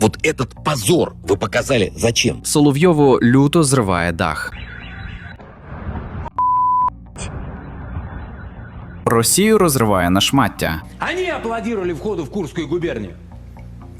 вот этот позор вы показали зачем? Соловйову люто зриває дах. Росію розриває на шмаття. Они аплодировали входу в Курскую губернию.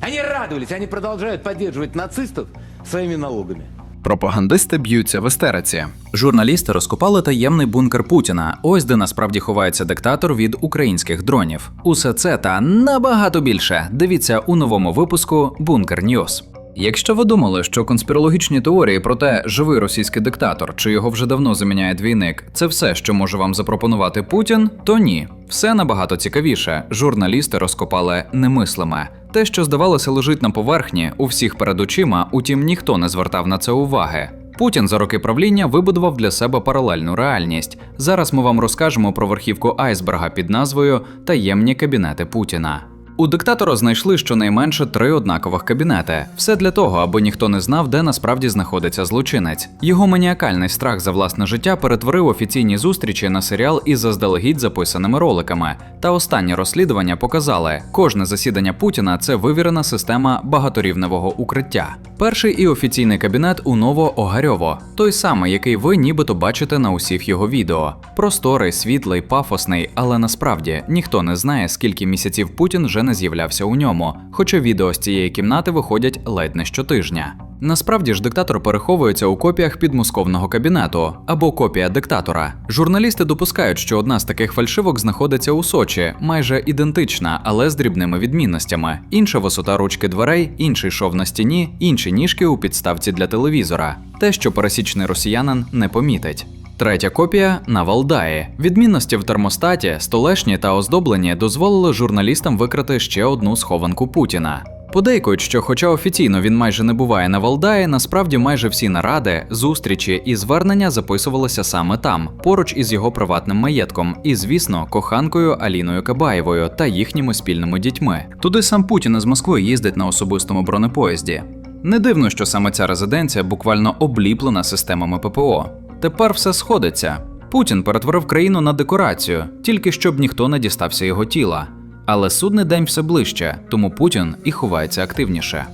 Они радовались, они продолжают поддерживать нацистов своими налогами. Пропагандисти б'ються в істериці. Журналісти розкопали таємний бункер Путіна. Ось де насправді ховається диктатор від українських дронів. Усе це та набагато більше. Дивіться у новому випуску Бункер Ньюс. Якщо ви думали, що конспірологічні теорії про те, живий російський диктатор чи його вже давно заміняє двійник, це все, що може вам запропонувати Путін, то ні. Все набагато цікавіше. Журналісти розкопали немислиме. Те, що здавалося, лежить на поверхні у всіх перед очима, утім ніхто не звертав на це уваги. Путін за роки правління вибудував для себе паралельну реальність. Зараз ми вам розкажемо про верхівку айсберга під назвою Таємні кабінети Путіна. У диктатора знайшли щонайменше три однакових кабінети. Все для того, аби ніхто не знав, де насправді знаходиться злочинець. Його маніакальний страх за власне життя перетворив офіційні зустрічі на серіал із заздалегідь записаними роликами. Та останні розслідування показали, кожне засідання Путіна це вивірена система багаторівневого укриття. Перший і офіційний кабінет у Ново-Огарьово, той самий, який ви нібито бачите на усіх його відео. Просторий, світлий, пафосний, але насправді ніхто не знає, скільки місяців Путін вже не з'являвся у ньому, хоча відео з цієї кімнати виходять ледь не щотижня. Насправді ж диктатор переховується у копіях підмосковного кабінету або копія диктатора. Журналісти допускають, що одна з таких фальшивок знаходиться у Сочі, майже ідентична, але з дрібними відмінностями. Інша висота ручки дверей, інший шов на стіні, інші ніжки у підставці для телевізора. Те, що пересічний росіянин не помітить. Третя копія на Валдаї. Відмінності в термостаті, столешні та оздоблені дозволили журналістам викрити ще одну схованку Путіна. Подейкують, що, хоча офіційно він майже не буває на Валдаї, насправді майже всі наради, зустрічі і звернення записувалися саме там, поруч із його приватним маєтком, і, звісно, коханкою Аліною Кабаєвою та їхніми спільними дітьми. Туди сам Путін із Москви їздить на особистому бронепоїзді. Не дивно, що саме ця резиденція буквально обліплена системами ППО. Тепер все сходиться. Путін перетворив країну на декорацію, тільки щоб ніхто не дістався його тіла. Але судний день все ближче, тому Путін і ховається активніше.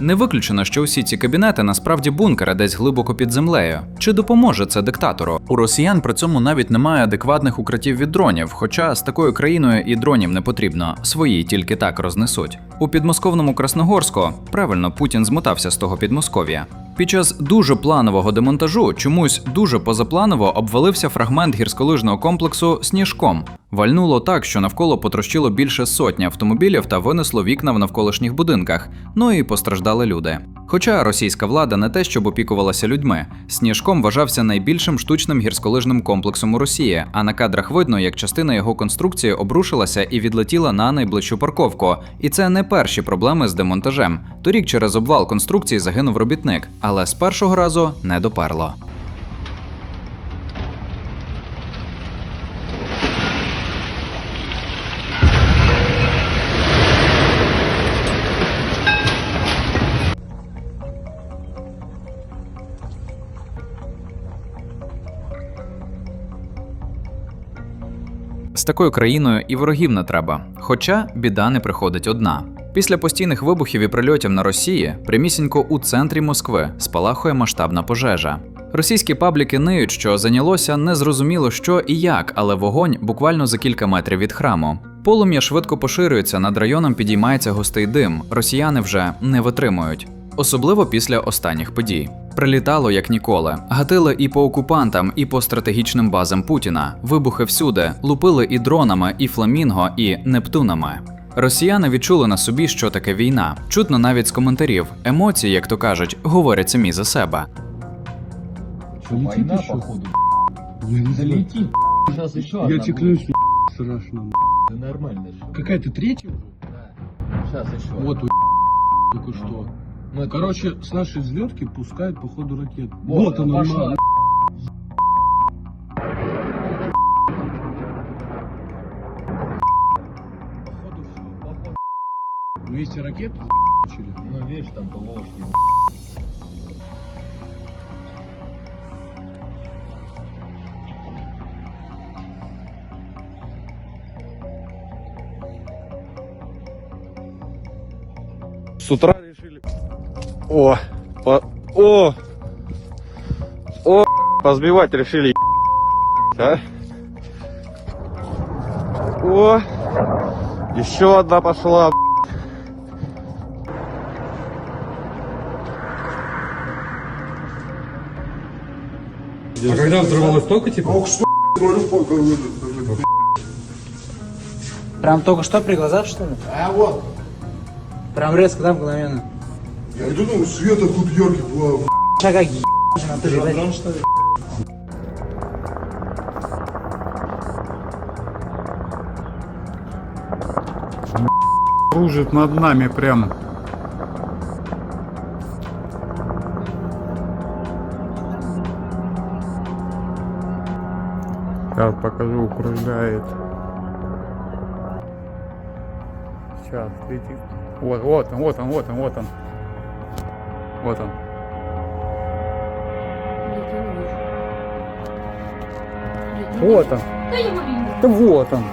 Не виключено, що усі ці кабінети насправді бункери десь глибоко під землею. Чи допоможе це диктатору? У росіян при цьому навіть немає адекватних укриттів від дронів, хоча з такою країною і дронів не потрібно, свої тільки так рознесуть. У підмосковному Красногорську правильно Путін змотався з того Підмосков'я. Під час дуже планового демонтажу чомусь дуже позапланово обвалився фрагмент гірськолижного комплексу сніжком. Вальнуло так, що навколо потрощило більше сотні автомобілів та винесло вікна в навколишніх будинках. Ну і постраждали люди. Хоча російська влада не те, щоб опікувалася людьми, сніжком вважався найбільшим штучним гірськолижним комплексом у Росії. А на кадрах видно, як частина його конструкції обрушилася і відлетіла на найближчу парковку. І це не перші проблеми з демонтажем. Торік через обвал конструкції загинув робітник, але з першого разу не доперло. З такою країною і ворогів не треба. Хоча біда не приходить одна. Після постійних вибухів і прильотів на Росії, прямісінько у центрі Москви, спалахує масштабна пожежа. Російські пабліки ниють, що зайнялося незрозуміло що і як, але вогонь буквально за кілька метрів від храму. Полум'я швидко поширюється, над районом підіймається густий дим. Росіяни вже не витримують, особливо після останніх подій. Прилітало як ніколи. Гатили і по окупантам, і по стратегічним базам Путіна. Вибухи всюди, лупили і дронами, і фламінго, і нептунами. Росіяни відчули на собі, що таке війна. Чутно навіть з коментарів. Емоції, як то кажуть, говорять самі за себе. Война, походу. Знаю. Сейчас еще Я тебе клянусь, страшно. Да нормально. Какая-то третья? Сейчас еще. Вот у только что. Ну, это- Короче, с нашей взлетки пускают походу ракету. Вот, Вот она, пошла. Походу все. Походу. 200 ракет за***чили. Ну, видишь, там полошки. О, по- о, о, позбивать решили, а? О, еще одна пошла. Прям только что при глазах, что ли? А, вот. Прям резко, да, мгновенно? Я иду, там свет откуда яркий плавал. Ща как ебаный, ты же, блядь. что ли? кружит над нами прямо. Сейчас покажу, укружляет. Сейчас, летит. Вот, вот он, вот он, вот он, вот он. Вот он. Вот он. Да вот он.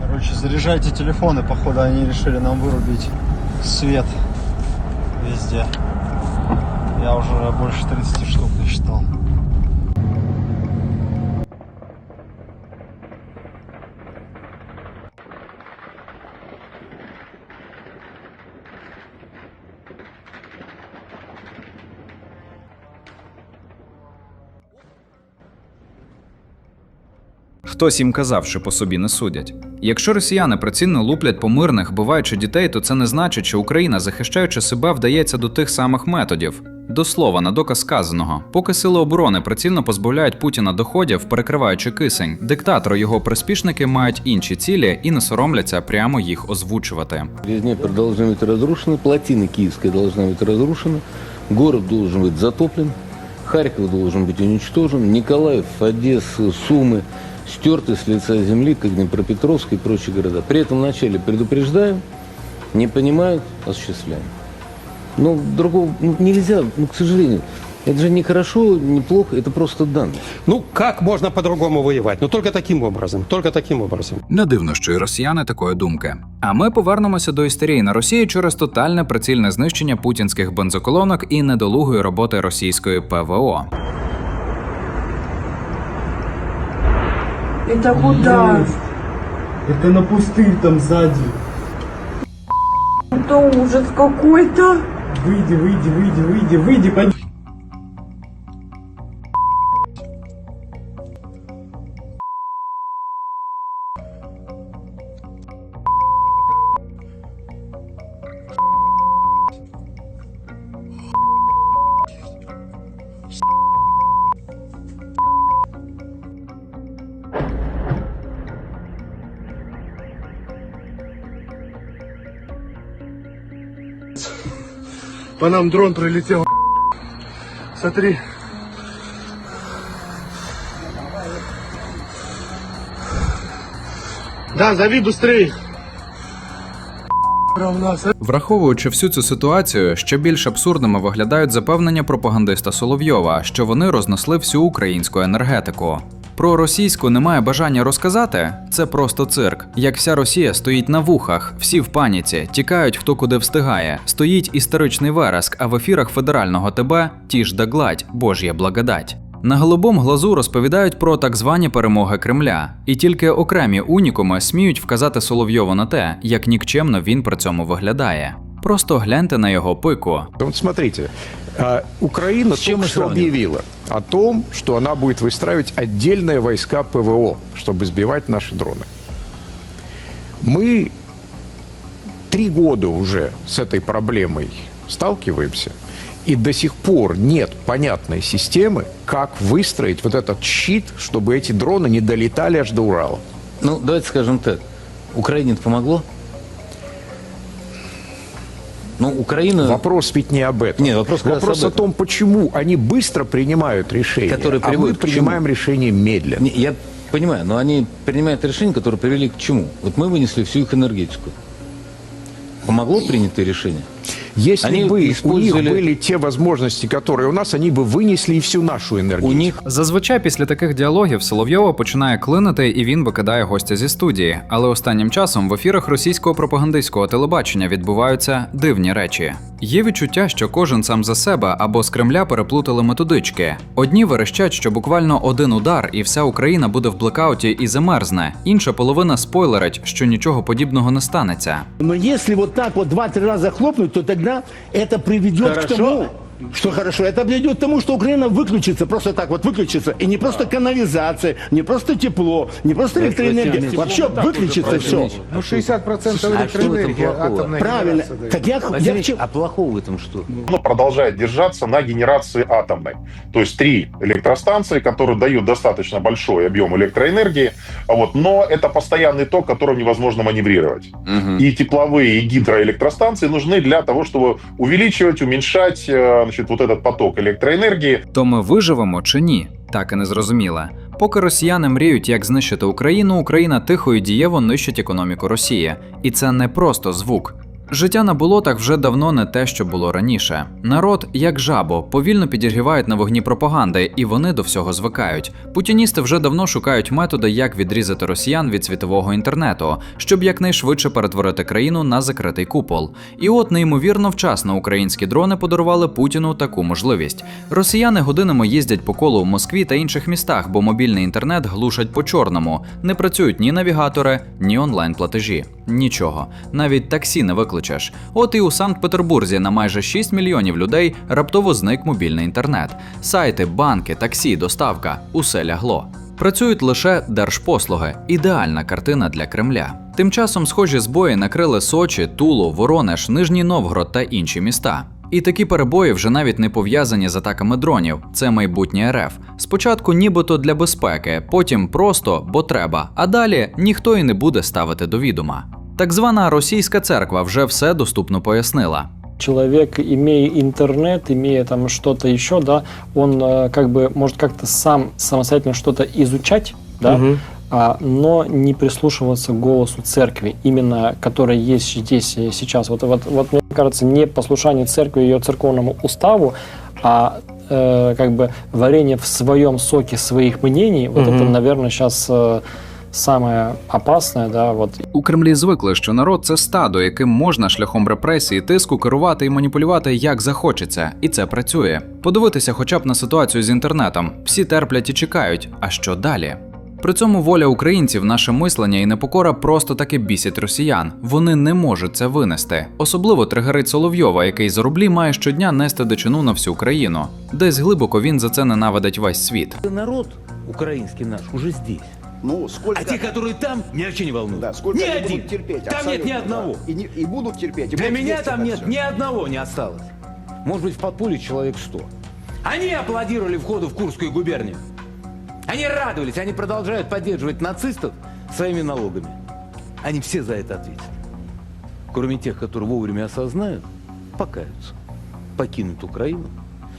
Короче, заряжайте телефоны, походу они решили нам вырубить свет везде. Я уже больше 30 штук насчитал. Хтось їм казав, що по собі не судять. Якщо росіяни прицільно луплять по мирних, биваючи дітей, то це не значить, що Україна, захищаючи себе, вдається до тих самих методів. До слова, на доказ сказаного, поки сили оборони прицільно позбавляють Путіна доходів, перекриваючи кисень, диктатор і його приспішники мають інші цілі і не соромляться прямо їх озвучувати. Днепр должны быть разрушены, плотина Киевская должна быть разрушена, город должен быть затоплен, Харьков должен быть уничтожен, Николаев, Одесса, Сумы стерты с лица земли, как Днепропетровск и прочие города. При этом вначале предупреждаем, не понимают, осуществляем. Ну, другого ну, нельзя, ну, к сожалению. Это же не хорошо, не плохо, это просто данность. Ну, как можно по-другому воевать? Ну, только таким образом, только таким образом. Не дивно, що і росіяни такої думки. А ми повернемося до істерії на Росії через тотальне прицільне знищення путінських бензоколонок і недолугої роботи російської ПВО. Это куда? Это на пустырь там сзади. Это ужас какой-то. Выйди, выйди, выйди, выйди, выйди, По нам дрон прилетел. Смотри. Да, зови быстрее. Враховуючи всю цю ситуацію, ще більш абсурдними виглядають запевнення пропагандиста Соловйова, що вони рознесли всю українську енергетику. Про російську немає бажання розказати. Це просто цирк. Як вся Росія стоїть на вухах, всі в паніці, тікають хто куди встигає. Стоїть істеричний вереск, а в ефірах федерального ТБ ті ж да гладь, бож'я благодать. На голубому глазу розповідають про так звані перемоги Кремля, і тільки окремі унікуми сміють вказати Соловйову на те, як нікчемно він при цьому виглядає. Просто гляньте на його пику. Вот смотрите, Украина чем только что объявила о том, что она будет выстраивать отдельные войска ПВО, чтобы сбивать наши дроны. Мы три года уже с этой проблемой сталкиваемся, и до сих пор нет понятной системы, как выстроить вот этот щит, чтобы эти дроны не долетали аж до Урала. Ну, давайте скажем так. Украине это помогло? Ну, Украина... Вопрос ведь не об этом. Нет, вопрос как раз вопрос об о этом. том, почему они быстро принимают решения, Которые а мы приводят к чему? принимаем решения медленно. Не, я понимаю, но они принимают решения, которые привели к чему? Вот мы вынесли всю их энергетику. Помогло принятое решение? Если Они бы у них использовали- были те возможности, которые у нас, они бы вынесли и всю нашу энергию. У них Зазвичай після таких діалогів Соловйова починає клинити і він викидає гостя зі студії. Але останнім часом в ефірах російського пропагандистського телебачення відбуваються дивні речі. Є відчуття, що кожен сам за себе або з Кремля переплутали методички. Одні верещать, що буквально один удар, і вся Україна буде в блекауті і замерзне. Інша половина спойлерить, що нічого подібного не станеться. Ну якщо вот так от два-три рази хлопнуть, то тоді це приведе к тому, что хорошо, это приведет к тому, что Украина выключится, просто так вот выключится. И не просто канализация, не просто тепло, не просто электроэнергия, вообще выключится все. Ну, 60% электроэнергии атомной Правильно. Так я, я, чему- А плохого в этом что? ну, продолжает держаться на генерации атомной. То есть три электростанции, которые дают достаточно большой объем электроэнергии, а вот, но это постоянный ток, которым невозможно маневрировать. И тепловые, и гидроэлектростанции нужны для того, чтобы увеличивать, уменьшать э, значит, вот этот поток электроэнергии. То ми виживемо чи ні? Так і не зрозуміла. Поки росіяни мріють, як знищити Україну, Україна тихо і дієво нищить економіку Росії. І це не просто звук. Життя на болотах вже давно не те, що було раніше. Народ, як жабо, повільно підігрівають на вогні пропаганди, і вони до всього звикають. Путіністи вже давно шукають методи, як відрізати росіян від світового інтернету, щоб якнайшвидше перетворити країну на закритий купол. І от неймовірно вчасно українські дрони подарували Путіну таку можливість. Росіяни годинами їздять по колу в Москві та інших містах, бо мобільний інтернет глушать по чорному. Не працюють ні навігатори, ні онлайн-платежі. Нічого, навіть таксі не викличеш. От і у Санкт-Петербурзі на майже 6 мільйонів людей раптово зник мобільний інтернет. Сайти, банки, таксі, доставка усе лягло. Працюють лише держпослуги ідеальна картина для Кремля. Тим часом схожі збої накрили Сочі, Тулу, Воронеж, Нижній Новгород та інші міста. І такі перебої вже навіть не пов'язані з атаками дронів. Це майбутнє РФ. Спочатку нібито для безпеки, потім просто, бо треба, а далі ніхто і не буде ставити до відома. Так звана російська церква вже все доступно пояснила. человек, имея интернет, имея там что-то еще, да, он э, как бы может как-то сам самостоятельно что-то изучать, да, а, но не прислушиваться к голосу церкви, именно которая есть здесь и сейчас. Вот, вот, вот мне кажется, не послушание церкви ее церковному уставу, а э, как бы варенье в своем соке своих мнений, вот это, наверное, сейчас самое опасное, да, вот У Кремлі звикли, що народ це стадо, яким можна шляхом репресії, тиску керувати і маніпулювати як захочеться, і це працює. Подивитися, хоча б на ситуацію з інтернетом. Всі терплять і чекають. А що далі? При цьому воля українців, наше мислення і непокора просто таки бісять росіян. Вони не можуть це винести. Особливо тригерить Соловйова, який за рублі має щодня нести дичину на всю країну. Десь глибоко він за це ненавидить весь світ. Народ украинский наш уже здесь. Ну, сколько... А те, которые там, ни о чем не волнуют. Да, сколько ни они один. будут терпеть? Там нет ни абсолютно, да. одного. И, не- и будут терпеть. и Для будут меня есть там это нет всё. ни одного не осталось. Может быть, в подполье человек 100. Они аплодировали входу в Курскую губернию. Они радовались, они продолжают поддерживать нацистов своими налогами. Они все за это ответят. Кроме тех, которые вовремя осознают, покаются, покинут Украину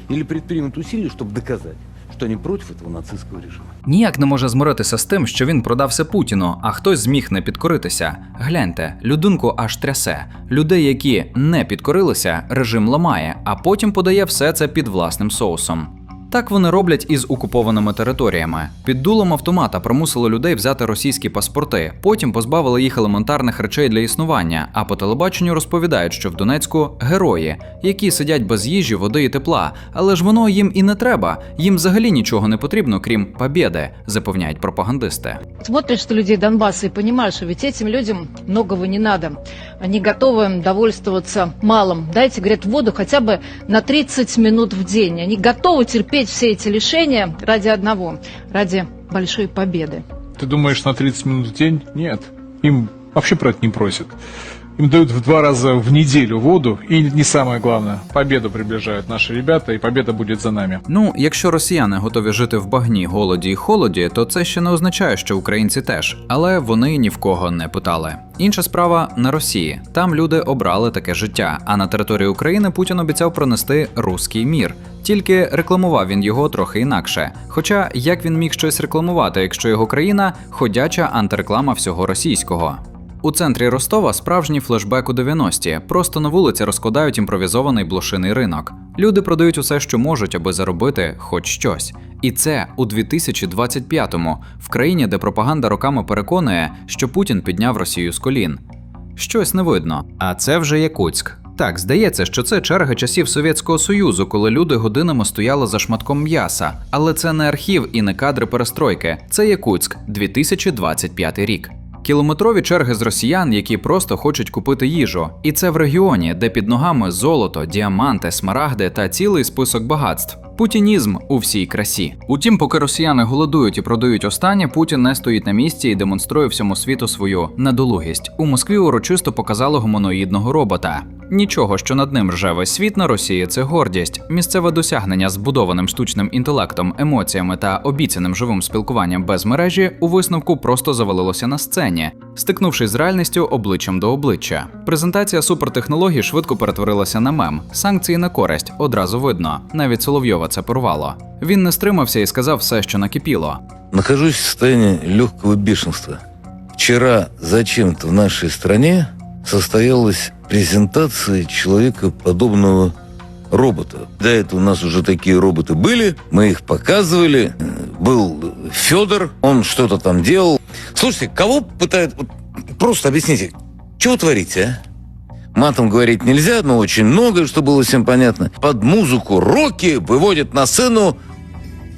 или предпримут усилия, чтобы доказать, что они против этого нацистского режима. Ніяк не може змиритися з тим, що він продався Путіну, а хтось зміг не підкоритися. Гляньте, людинку аж трясе. Людей, які не підкорилися, режим ламає, а потім подає все це під власним соусом. Так вони роблять із окупованими територіями. Під дулом автомата примусили людей взяти російські паспорти, потім позбавили їх елементарних речей для існування. А по телебаченню розповідають, що в Донецьку герої, які сидять без їжі, води і тепла. Але ж воно їм і не треба. Їм взагалі нічого не потрібно, крім побєди, запевняють пропагандисти. Смотришь на людей Донбасса и понимаешь, что ведь этим людям многого не надо. Они готовы довольствоваться малым. Дайте, говорят, воду хотя бы на 30 минут в день. Они готовы терпеть все эти лишения ради одного, ради большой победы. Ты думаешь, на 30 минут в день? Нет. Им вообще про это не просят. Им дают в два раза в неделю воду, и не самое главное, победу приближают наши ребята, и победа будет за нами. Ну, якщо росіяни готові жити в багні, голоді і холоді, то це ще не означає, що українці теж, але вони ні в кого не питали. Інша справа на Росії. Там люди обрали таке життя. А на території України Путін обіцяв пронести руський мір. Тільки рекламував він його трохи інакше. Хоча як він міг щось рекламувати, якщо його країна ходяча антиреклама всього російського. У центрі Ростова справжній флешбек у 90-ті. Просто на вулиці розкладають імпровізований блошиний ринок. Люди продають усе, що можуть, аби заробити хоч щось. І це у 2025-му, в країні, де пропаганда роками переконує, що Путін підняв Росію з колін. Щось не видно. А це вже Якутськ. Так, здається, що це черги часів Совєтського Союзу, коли люди годинами стояли за шматком м'яса. Але це не архів і не кадри перестройки. Це Якутськ, 2025 рік. Кілометрові черги з росіян, які просто хочуть купити їжу. І це в регіоні, де під ногами золото, діаманти, смарагди та цілий список багатств. Путінізм у всій красі. Утім, поки росіяни голодують і продають останнє, Путін не стоїть на місці і демонструє всьому світу свою недолугість. У Москві урочисто показали гуманоїдного робота. Нічого, що над ним рже світ на Росії, це гордість. Місцеве досягнення збудованим штучним інтелектом, емоціями та обіцяним живим спілкуванням без мережі у висновку просто завалилося на сцені, стикнувшись з реальністю обличчям до обличчя. Презентація супертехнологій швидко перетворилася на мем. Санкції на користь одразу видно. Навіть Соловйова це порвало. Він не стримався і сказав все, що накипіло. Нахожусь в состоянии легкого бешенства. Вчера зачем-то в нашей стране состоялась презентация человекоподобного робота. До этого у нас уже такие роботы были, мы их показывали. Был Федор, он что-то там делал. Слушайте, кого пытают... вот Просто объясните, вы творите, а? Матом говорить нельзя, но очень много, что было всем понятно. Под музыку роки выводят на сцену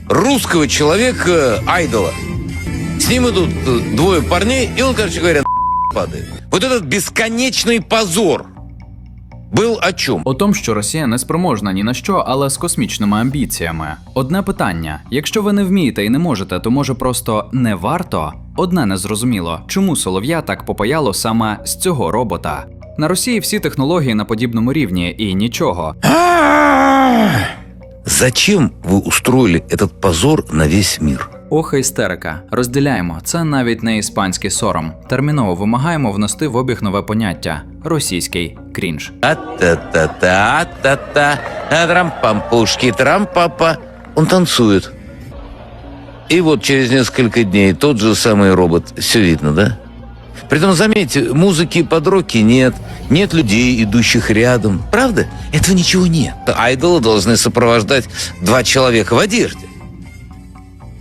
русского человека айдола. С ним идут э, двое парней, и он, короче говоря, падает. Вот этот бесконечный позор был о чем? О том, що Росія не спроможна ні на що, але з космічними амбіціями. Одне питання: якщо ви не вмієте і не можете, то може просто не варто? Одне незрозуміло, чому Солов'я так попаяло саме з цього робота. На Росії всі технології на подібному рівні і нічого. Зачем вы устроили этот позор на весь мир? Ох, істерика. Розділяємо. Це навіть не іспанський сором. Терміново вимагаємо внести в обіг нове поняття російський крінж. А-та-та-та, а-та-та, а трам-пам-пушки, трам-папа. Он танцует. И вот через несколько дней тот же самый робот. Все видно, да? Притом, заметьте, музыки под роки нет, нет людей, идущих рядом. Правда? Этого ничего нет. Айдола должны сопровождать два человека в одежде,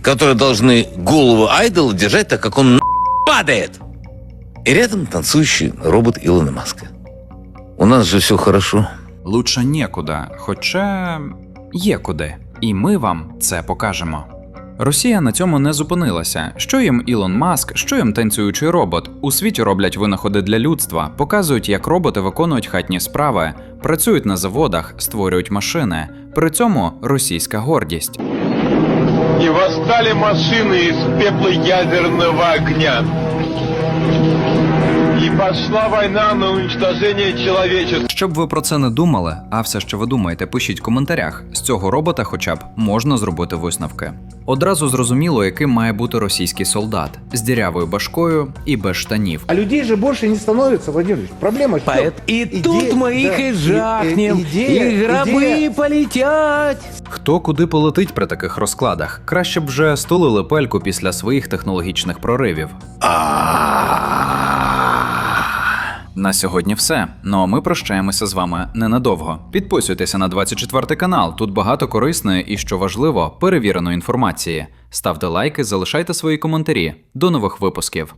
которые должны голову айдола держать так, как он падает. И рядом танцующий робот Илона Маска. У нас же все хорошо. Лучше нікуди, хоча є куди. І ми вам це покажемо. Росія на цьому не зупинилася. Що їм Ілон Маск, що їм танцюючий робот? У світі роблять винаходи для людства, показують, як роботи виконують хатні справи, працюють на заводах, створюють машини. При цьому російська гордість. И восстали машины из пепла ядерного огня. И пошла война на уничтожение человечества. Щоб ви про це не думали, а все, що ви думаєте, пишіть в коментарях. З цього робота, хоча б можна зробити висновки. Одразу зрозуміло, яким має бути російський солдат з дірявою башкою і без штанів. А людей же больше не становится, Владимир Ильич. Проблема в чем? Поэт- И Иде- тут мы их да, и и- жахнем, и- идея- и гробы идея- полетят. Хто куди полетить при таких розкладах? Краще б вже стулили пельку після своїх технологічних проривів. на сьогодні все. Ну а ми прощаємося з вами ненадовго. Підписуйтеся на 24 канал. Тут багато корисної і, що важливо, перевіреної інформації. Ставте лайки, залишайте свої коментарі. До нових випусків.